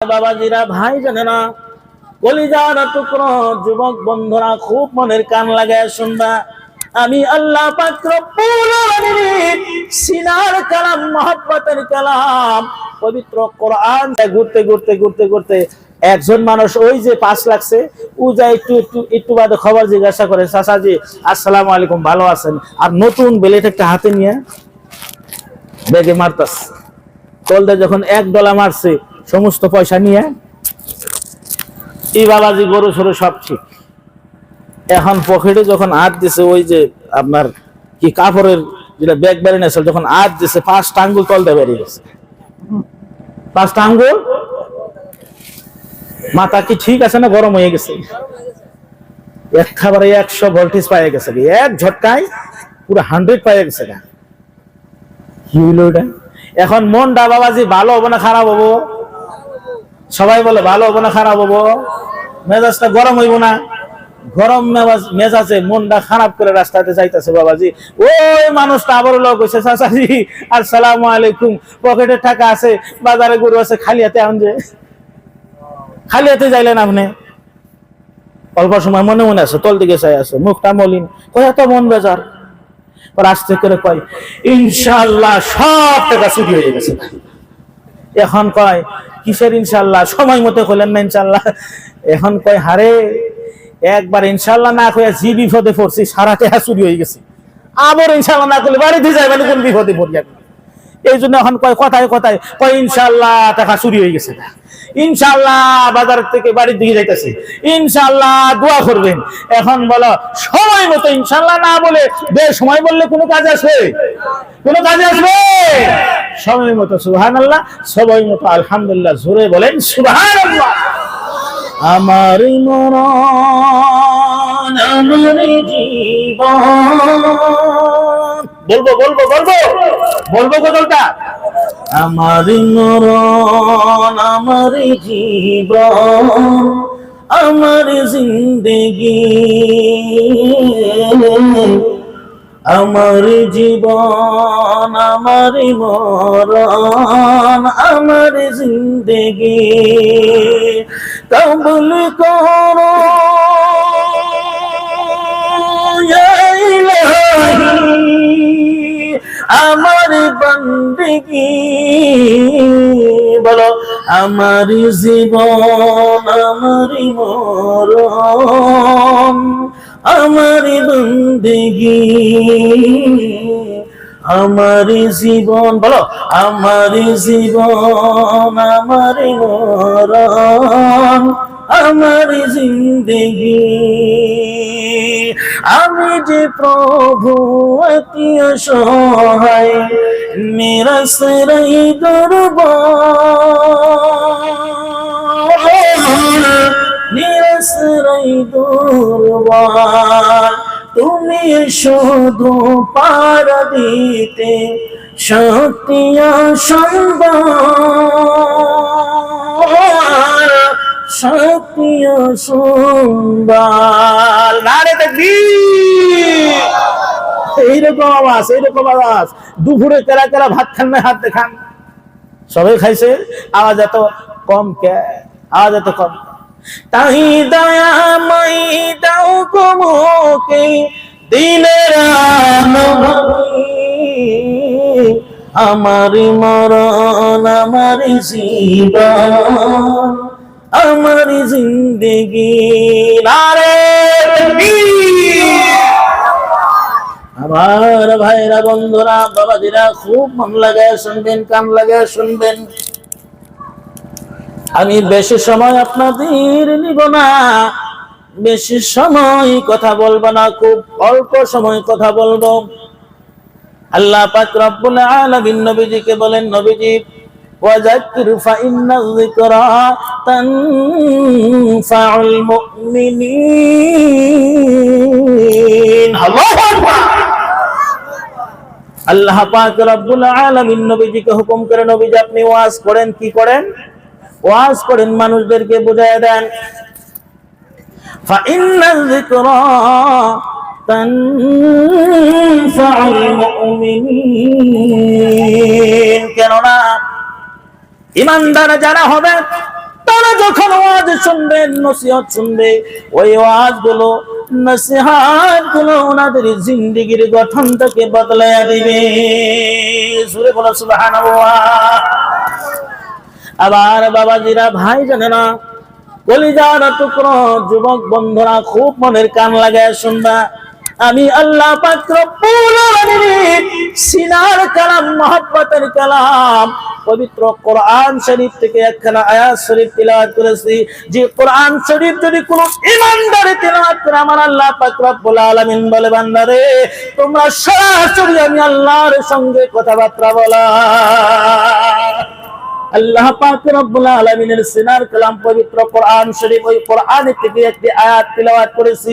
বাবাজিরা, ভাই জানেনা কলিজার টুকরো, যুবক বন্ধুরা, খুব মনের কান লাগায় শুনবা। আমি আল্লাহ আলামিন সিনার কালাম, মহব্বতের কালাম, পবিত্র কোরআন ঘুরতে ঘুরতে ঘুরতে ঘুরতে একজন মানুষ ওই যে পাস লাগছে, ও যা একটু একটু একটু বাদে খবর জিজ্ঞাসা করে, চাচাজি, আসসালামু আলাইকুম, ভালো আছেন? আর নতুন বেলেট একটা হাতে নিয়ে বেগে মারতাস কলদে যখন এক ডলা মারছে সমস্ত পয়সা নিয়ে ই বাবাজি গরু সরু সব ঠিক। এখন পকেটে যখন হাত দিছে, ওই যে আপনার কি কাপড়ের যেটা ব্যাগ বেরিয়ে নেছিল যখন হাত দিছে, পাঁচটা আঙ্গুল তলতে বেরিয়ে গেছে। পাঁচটা আঙ্গুল? মাথা কি ঠিক আছে না গরম হয়ে গেছে? একেবারে একশো ভোল্টেজ পায়ে গেছে এক ঝটকায় পুরো হান্ড্রেড পায়ে গেছে কি হইল এখন মনটা বাবাজি ভালো হব না খারাপ হব? সবাই বলে, ভালো হব না, খারাপ হব? মেজাজটা গরম হইব না। গরম মেজাজে মনটা খারাপ করে রাস্তাতে যাইতেছে বাবাজি। ওই মানুষটা আবার লোক হয়েছে চাচাজি, আসসালামু আলাইকুম। পকেটে টাকা আছে, বাজারে গরু আছে, খালি হাতে আন যে খালি হাতে যাইলেন আপনি। অল্প সময় মনে মনে আছে তল দিকে চাই আছে, মুখটা মলিন। কয় তো মন বেজার? আস্তে করে কয় ইনশাল্লাহ সব টাকা চুরি হয়ে গেছে। এখন কয়, কিসের ইনশাল্লাহ? সময় মতো খোলেন না ইনশাল্লাহ। এখন কয়, হারে, একবার ইনশাল্লাহ না কয়ে জি বিপদে পড়ছি সারা হাসুরি হয়ে গেছি। আবার ইনশাল্লাহ না করলে বাড়িতে যাই মানে কোন বিপদে পড়ি এই জন্য এখন কয় কথায় কথায় কয় ইনশাল্লাহ টাকা চুরি হয়ে গেছে। ইনশাল্লাহ বাজার থেকে বাড়ির দিকে যাইতেছে। ইনশাল্লাহ দোয়া করবেন। এখন বলো, সময় মতো ইনশাল্লাহ না বলে বে, সময় বললে কোনো কাজ আসবে? কোনো কাজে আসবে? সময় মতো সুহান আল্লাহ সময় মতো, আলহামদুলিল্লাহ, জোরে বলেন সুহান আল্লাহ আমার মরণ আমার জীবন। বলব বলব বলব। বলব গজলটা। আমার মরণ আমার জীবন আমার জিন্দগি। আমার জীবন আমার মরণ আমার জিন্দগি। কবুল করো। ইলাহি, আমার বন্দগি, বলো, আমার জীবন, আমার মরণ, আমার বন্দগি, আমার জীবন, বলো, আমার জীবন, আমার মরণ আমার জিন্দগি। আমি যে প্রভু, অতি সহায় নিরসরাই দুর্বল। নিরসরাই দুর্বল। তুমি শুধু পার দিতে, শক্তি সম্বল। সম্বল নারে দেখবি? এইরকম আওয়াজ এইরকম আওয়াজ। দুপুরে কেরা কেরা ভাত খান না, হাত দেখান। সবাই খাইছে? আওয়াজ এত কম কে? আওয়াজ এত কম। তাই দয়া মাই দাও কমকে দিনের আমার মরণ, আমার জীবন। আমার জিন্দগি, নারে আমার ভাইরা, বন্ধুরা, বাবাজিরা, খুব মন লাগায় শুনবেন, কান লাগায় শুনবেন। আমি বেশি সময় আপনাদের নিব না, বেশি সময় কথা বলব না, খুব অল্প সময় কথা বলব। আল্লাহ পাক রব্বুল আলামিন নবীজিকে বলেন, নবীজি ওয়াজাক্কির ফাইন্না যিকরা তানফাউল মুমিনিন আল্লাহু আকবার আল্লাহ পাক রব্বুল আলামিন নবীজিকে হুকুম করে নবীজি আপনি ওয়াজ করেন কি করেন ওয়াজ করেন মানুষদেরকে বুঝায় দেন فإن الذكرى تنفع المؤمنين কেননা ইমানদার যারা হবে, তারা যখন ওয়াজ শুনবে, নসিহত শুনবে, ওই ওয়াজগুলো নসিহতগুলো ওনাদের জিন্দিগির গঠনটাকে বদলাইয়া দিবে। সুরে বলো, সুবহানাল্লাহ। আবার বাবাজিরা, ভাই জানে না কলিজার টুকরো, যুবক বন্ধুরা, খুব মনের কান লাগায় শুনবা। আমি আল্লাহ আলামিন সিনার কালাম, মহব্বতের কালাম, পবিত্র কোরআন শরীফ থেকে একখানা আয়াত শরীফ তিলাওয়াত করেছি। যে কোরআন শরীফ যদি কোনো ইমানদারে তিলাওয়াত করে, আমার আল্লাহ পাক রব্বুল আলামিন বলে বান্দারে তোমরা সরাসরি আমি আল্লাহর সঙ্গে কথাবার্তা বলা। আল্লাহ পাক রব্বুল আলামিনের সিনার কালাম, পবিত্র কোরআন শরীফ, ওই কোরআন থেকে একটি আয়াত তিলাওয়াত করেছি।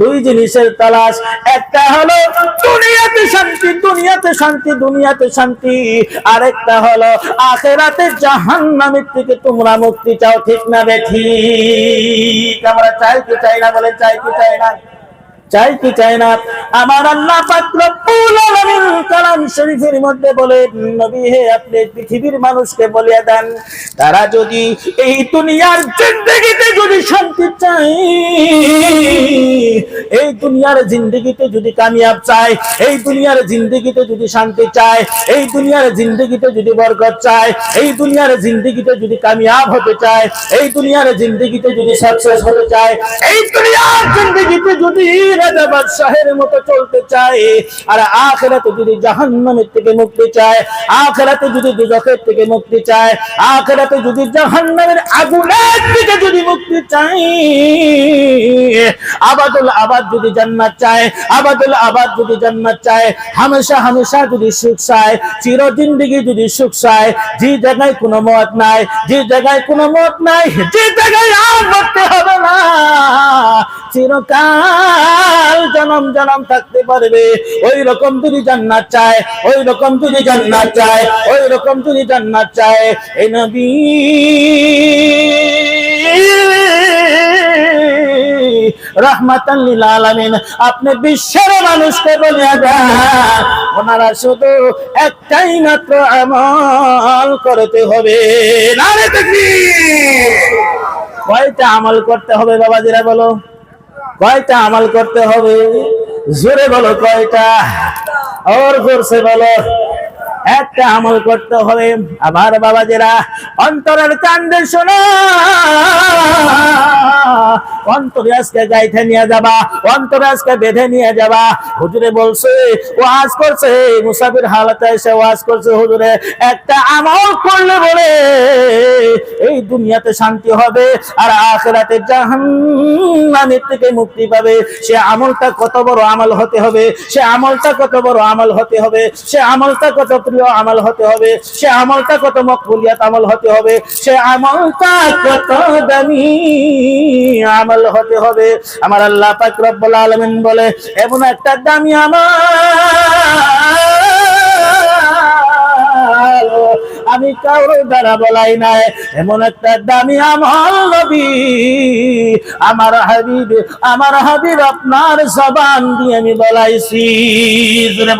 দুই জিনিসের তালাশ। একটা হলো দুনিয়াতে শান্তি দুনিয়াতে শান্তি দুনিয়াতে শান্তি। আরেকটা হলো আখেরাতে জাহান্নামের থেকে তোমরা মুক্তি চাও, ঠিক না বেঠি আমরা চাই কি চাই না বলে চাই কি চাই না? চাই কি চাই না? আমার আল্লাহ কালাম শরীফের মধ্যে বলে, নবী হে, আপনি পৃথিবীর মানুষকে বলিয়া দেন, তারা যদি এই দুনিয়ার জিন্দগিতে যদি শান্তি চাই এই দুনিয়ার জিন্দগিতে যদি কামিয়াব চায়, এই দুনিয়ার জিন্দগিতে যদি শান্তি চায়, এই দুনিয়ার জিন্দগিতে যদি বরকত চায়, এই দুনিয়ার জিন্দগিতে যদি কামিয়াব হতে চায়, এই দুনিয়ার জিন্দগিতে যদি সাকসেস হতে চায়, এই দুনিয়ার জিন্দগিতে যদি রাজা বাদশাহের মতো চলতে চায়। আর আখেরাতে যদি জাহান্নামের থেকে মুক্তি চায়, আখেরাতে যদি থেকে মুক্তি চায়, আখেরাতে যদি জাহান্নামের আগুনের থেকে যদি মুক্তি আবাদুল আবাদ যদি জান্নাত চায়, আবাদুল আবাদ যদি জান্নাত চায়, হামেশা হামেশা যদি সুখ চায় যদি সুখ চায়, যে জায়গায় কোনো মত নাই, যে জায়গায় কোনো মত নাই, যে জায়গায় আর মরতে হবে না। চিরকাল জনম জনম থাকতে পারবে। ওই রকম যদি জান্নাত চায়, ওই রকম যদি জান্নাত চায়, ওই রকম যদি জান্নাত চায় এই নবী। আপনি বিশ্বের মানুষকে বলিয়া দেন, ওনারা শুধু একটাই মাত্র আমল করতে হবে। নারে কয়টা আমল করতে হবে বাবাজিরা বলো? কয়টা আমল করতে হবে? জোরে বলো কয়টা? আর করছে বলো। একটা আমল করতে হবে। আমার বাবাজিরা অন্তরের কান্দে শোনা, অন্তরে আজকে গাইতে নিয়ে যাবা, অন্তরে আজকে বেঁধে নিয়ে যাবা। হুজুরে বলছে, ওয়াজ করছে, মুসাফির হালাতে এসে ওয়াজ করছে, হুজুরে, একটা আমল করলে বলে এই দুনিয়াতে শান্তি হবে আর আখেরাতে জাহান্নামের থেকে মুক্তি পাবে। সে আমলটা কত বড় আমল হতে হবে, সে আমলটা কত বড় আমল হতে হবে, সে আমলটা কত প্রিয় আমল হতে হবে, সে আমলটা কত মকবুলিয়াত আমল হতে হবে, সে আমলটা কত দামি আমল হতে হবে। আমার আল্লাহ পাক রব্বুল আলামিন বলে, এমন একটা দামি আমল আমি কারও দ্বারা বলাই নাই। এমন একটা দামি আমল নবী, আমার হাবিব আমার হাবিব আপনার জবান দিয়ে আমি বলাইছি।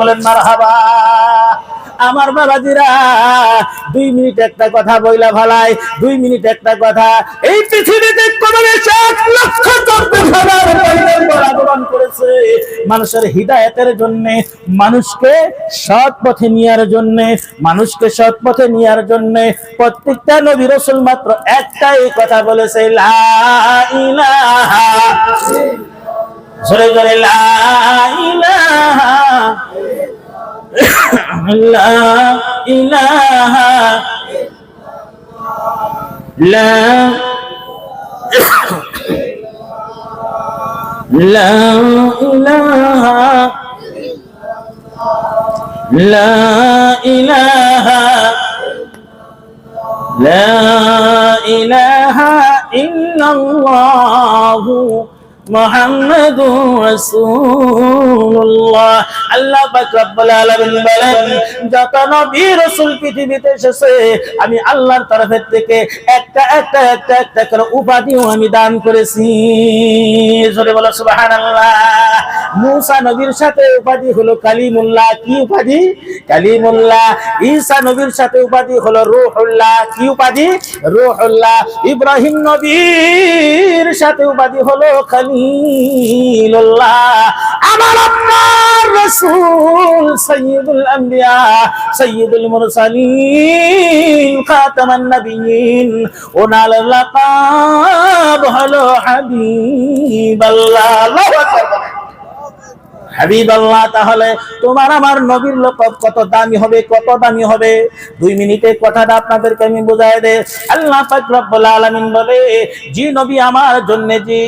বলেন, মারহাবা। আমার বাবাজিরা, দুই মিনিট একটা কথা বইলা ভালাই, দুই মিনিট একটা কথা। এই পৃথিবীতে মানুষের হৃদায়তের জন্য, মানুষকে সৎ পথে নেওয়ার জন্য, মানুষকে সৎ পথে নেওয়ার জন্য প্রত্যেকটা নবী রসুল মাত্র একটাই কথা বলেছে, লা ইলাহা জোরে জোরে, লা ইলাহা لا إله إلا لا لا إله لا إله لا إله إلا الله محمد رسول الله আল্লাহ পাক রব্বুল আলামিন বলেন, যত নবী রাসূল পৃথিবীতে এসেছে, আমি আল্লাহর তরফ থেকে একটা একটা একটা একটা করে উপাধিও আমি দান করেছি। জোরে বলো, সুবহানাল্লাহ। নবীর সাথে উপাধি হলো কালিমুল্লাহ। কি উপাধি? কালিমুল্লাহ। ঈসা নবীর সাথে উপাধি হলো রূহুল্লাহ। কি উপাধি? রূহুল্লাহ। ইব্রাহিম নবীর সাথে উপাধি হলো খলিলুল্লাহ। রাসূল সাইয়্যিদুল আম্বিয়া সাইয়্যিদুল মুরসালিন খাতামান নবিয়্যিন ওনার লাকাব হলো হাবিবাল্লাহ। আল্লাহু হাবিব আল্লাহ তাহলে তোমার আমার নবীর লকব কত দামি হবে, কত দামি হবে? দুই মিনিটে কথাটা আপনাদেরকে আমি বুঝাই দে। আল্লাহ পাক রব্বুল আলামিন বলে, জি নবী আমার জন্য, জি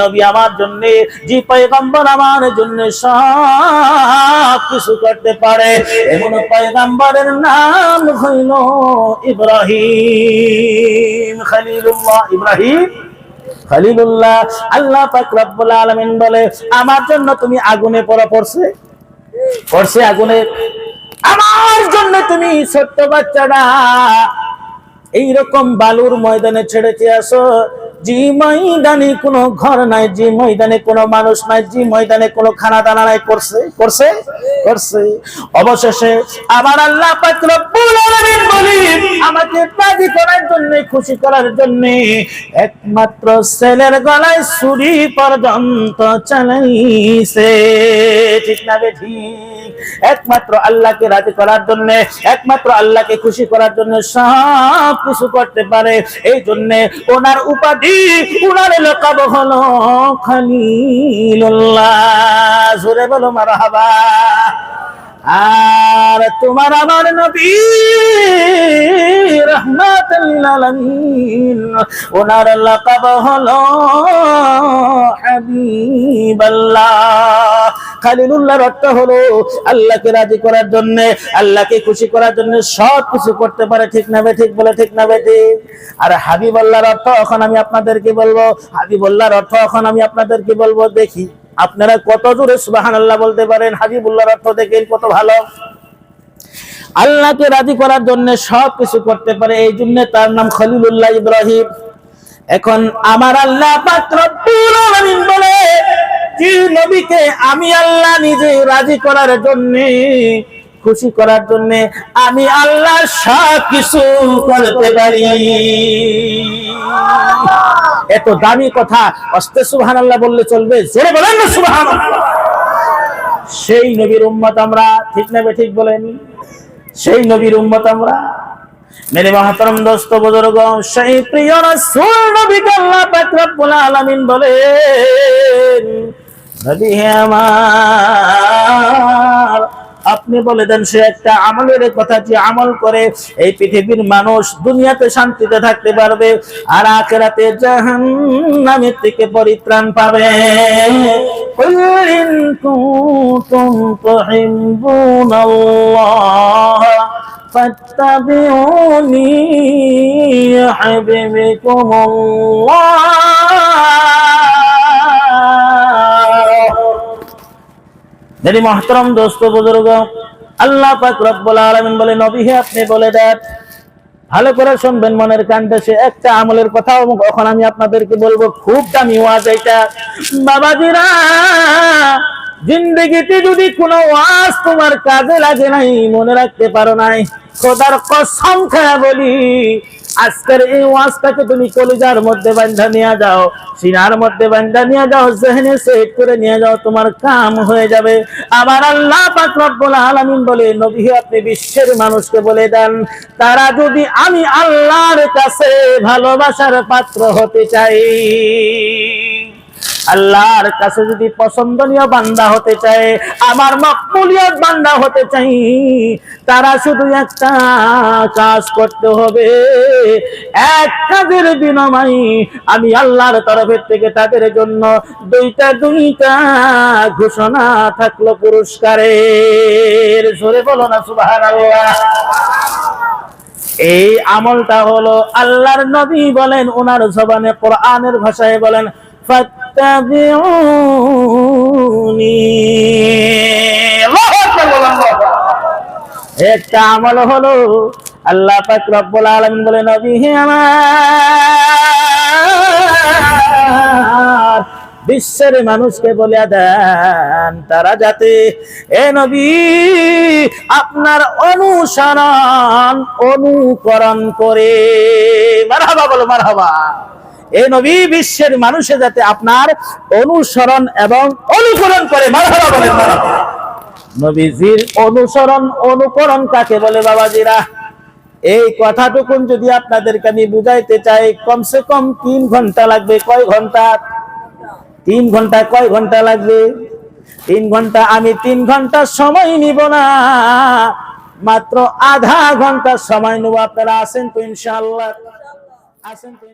নবী আমার জন্য, জি পয়গম্বর আমার জন্য সব কিছু করতে পারে। এমন পয়গম্বরের নাম হইল ইব্রাহিম, খলিলুল্লাহ ইব্রাহিম। খলিলুল্লাহ, আল্লাহ পাক রব্বুল আলামিন বলে, আমার জন্য তুমি আগুনে পড়া পড়ছে পড়ছে আগুনে। আমার জন্য তুমি ছোট্ট বাচ্চাটা। এইরকম বালুর ময়দানে ছেড়েছে আসো। যে ময়দানে কোনো ঘর নাই যে ময়দানে কোনো মানুষ নাই যে ময়দানে কোনো খানা দানা নাই করছে করছে করছে। অবশেষে আবার আল্লাহ আমাকে করার জন্য, খুশি করার জন্য একমাত্র ছেলের গলায় ছুরি পর্যন্ত চালাইছে। ঠিক না বে ঠিক? একমাত্র আল্লাহকে রাজি করার জন্য, একমাত্র আল্লাহকে খুশি করার জন্য সব কিছু করতে পারে। এই জন্য ওনার উপাধি ওনার লকাব হলো খালিলুল্লাহ। জোরে বলো মারহাবা। আর তোমার আমার নবী আলামিন ওনার লাকাব হলো হাবিবাল্লাহ। খালিলুল্লাহর অর্থ হলো আল্লাহকে রাজি করার জন্য, আল্লাহকে খুশি করার জন্য সব কিছু করতে পারে, ঠিক নাবে ঠিক বলে, ঠিক না ঠিক। আর হাবিবাল্লাহর অর্থ এখন আমি আপনাদেরকে বলব, হাবিবুল্লাহর অর্থ এখন আমি আপনাদেরকে বলব, দেখি। আপনারা কত জোরে সুবাহান আল্লাহ বলতে পারেন? হাজিবুল্লাহর অর্থ দেখেন কত ভালো। আল্লাহকে রাজি করার জন্য সব কিছু করতে পারে, এই জন্য তার নাম খলিলুল্লাহ ইব্রাহিম। এখন আমার আল্লাহ পাত্র বলে আমি আল্লাহ নিজে রাজি করার জন্য খুশি করার জন্য আমি আল্লাহ সব কিছু করতে পারি। এত দামি কথা, অস্তে সুবহান আল্লাহ বললে চলবে, জোরে বলেন না সুবহান সেই নবীর উম্মত আমরা ঠিক না ঠিক বলেন। সেই নবীর উম্মত আমরা। মেরে মহাতরম দোস্ত বুজুর্গ সেই প্রিয় রাসূল নবীকে আল্লাহ পাক রব্বুল আলামিন বলেন, নবী আমার আপনি বলে দেন সে একটা আমলের কথা যে আমল করে এই পৃথিবীর মানুষ দুনিয়াতে শান্তিতে থাকতে পারবে আর আখেরাতে জাহান্নামের থেকে পরিত্রাণ পাবে قل إن كنتم تحبون الله فاتبعوني يحببكم الله মেরি মহতরম দোস্ত বুজুর্গ, আল্লাহ পাক রব্বুল আলামিন বলে নবী হে আপনি বলে দেন। ভালো করে শুনবেন মনের কান্দে সে একটা আমলের কথাও এখন আমি আপনাদেরকে বলব, খুব দামি ওয়াজ এটা। বাবাজিরা, জিন্দগিতে যদি কোনো ওয়াজ তোমার কাজে লাগে নাই, মনে রাখতে পারো নাই। খোদার কসম খায়া বলি আজকের এই ওয়াজটাকে তুমি কলিজার মধ্যে বান্ধা নিয়ে যাও, সিনার মধ্যে বান্ধা নিয়ে যাও, জেহনে সেট করে নিয়ে যাও, তোমার কাম হয়ে যাবে। আবার আল্লাহ পাক রব্বুল আলামিন বলে, নবী আপনি বিশ্বের মানুষকে বলে দেন, তারা যদি আমি আল্লাহর কাছে ভালোবাসার পাত্র হতে চাই। আল্লাহর কাছে যদি পছন্দনীয় বান্দা হতে চায়, আমার মকবুলিয়ত বান্দা হতে চাই, তারা শুধু একটা কাজ করতে হবে। এক কাজের বিনিময়ে আমি আল্লাহর তরফের থেকে তাদের জন্য দুইটা দুইটা ঘোষণা থাকল পুরস্কারের। জোরে বলো না, সুবহানাল্লাহ। এই আমলটা হলো আল্লাহর নবী বলেন, ওনার জবানে কোরআনের ভাষায় বলেন একটা আমল হলো আল্লাহ পাক রব্বুল আলামিন বলে, নবী, হে আমার বিশ্বের মানুষকে বলে দেন তারা যাতে, এ নবী, আপনার অনুসরণ অনুকরণ করে। মারহাবা বলো, মারহাবা। এ নবী বিশ্বের মানুষে যাতে আপনার অনুসরণ এবং অনুকরণ করে নবীজির অনুসরণ, অনুকরণ কাকে বলে বাবাজিরা? এই কথাটুকুন যদি আপনাদেরকে আমি বুঝাইতে চাই, কমসে কম তিন ঘণ্টা লাগবে, কয় ঘণ্টা? তিন ঘণ্টা, কয় ঘণ্টা লাগবে? তিন ঘণ্টা, আমি তিন ঘণ্টা সময় নিব না। মাত্র আধা ঘণ্টা সময় নেব, আপনারা আসেন তো ইনশাআল্লাহ? আসেন তো।